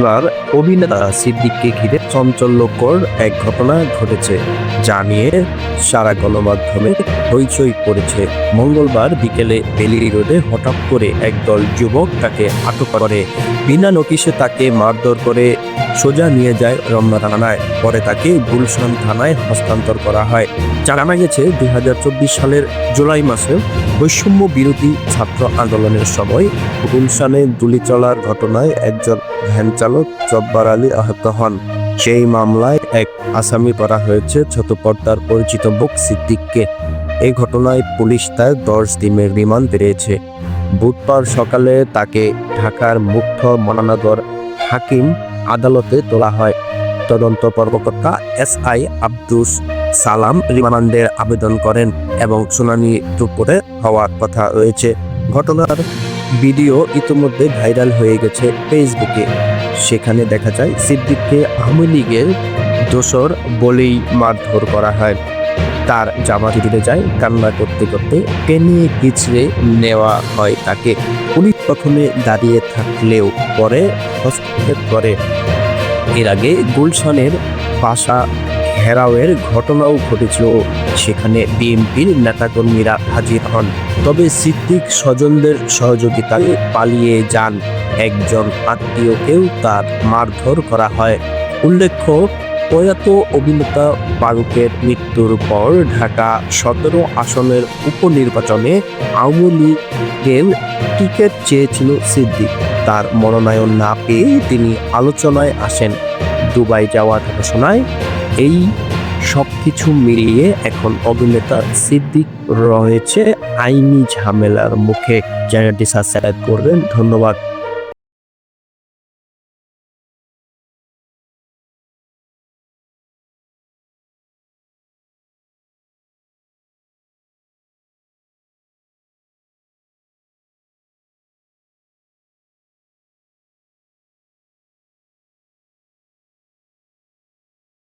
এবার অভিনেতা সিদ্দিককে ঘিরে চঞ্চল্যকর এক ঘটনা ঘটেছে, যা নিয়ে সারা গণমাধ্যমে হইচই পড়েছে। মঙ্গলবার বিকেলে বেলি রোডে হঠাৎ করে একদল যুবক তাকে আটক করে। বিনা নোটিশে তাকে মারধর করে সোজা নিয়ে যায় রমনা থানায়। পরে তাকে গুলশান থানায় হস্তান্তর করা হয়। জানা গেছে, দুই হাজার চব্বিশ সালের জুলাই মাসে বৈষম্য বিরোধী ছাত্র আন্দোলনের সময় গুলশানে গুলি চলার ঘটনায় একজন ভ্যান চালক জব্বার আলী আহত হন। সেই মামলায় এক আসামি করা হয়েছে ছোট পর্দার পরিচিত বুক সিদ্দিককে। এই ঘটনায় পুলিশ তার দশ দিনের রিমান্ড পেয়েছে। বুধবার সকালে তাকে ঢাকার মুখ্য মনানগর হাকিম আদালতে তোলা হয়। তদন্ত কর্মকর্তা এস আই আব্দুস সালাম রিমান্ডের আবেদন করেন এবং শুনানি দুপুরে হওয়ার কথা রয়েছে। ঘটনার ভিডিও ইতিমধ্যে ভাইরাল হয়ে গেছে ফেসবুকে। সেখানে দেখা যায় সিদ্দিককে আওয়ামী লীগের দোসর বলেই মারধর করা হয়। তার জামা দিতে যায় কান্না করতে করতে টেনে পিছড়ে নেওয়া হয় তাকে। পুলিশ প্রথমে দাঁড়িয়ে থাকলেও পরে হস্তক্ষেপ করে। এর আগে গুলশানের বাসা ঘেরাওয়ের ঘটনাও ঘটেছিল। সেখানে বিএনপির নেতাকর্মীরা হাজির হন। তবে সিদ্দিক স্বজনদের সহযোগিতায় পালিয়ে যান। একজন আত্মীয়কেও তার মারধর করা হয়। উল্লেখ্য, প্রয়াত অভিনেতা ফারুকের মৃত্যুর পর ঢাকা সতেরো আসনের উপনির্বাচনে আওয়ামী লীগের টিকিট চেয়েছিল সিদ্দিক। তার মনোনয়ন না পেয়ে তিনি আলোচনায় আসেন। দুবাই যাওয়ার ঘোষণায় এই সব কিছু মিলিয়ে এখন অভিনেতা সিদ্দিক রয়েছে। আইনি ঝামেলার মুখে জায়গাটি সাবস্ক্রাইব করবেন। ধন্যবাদ।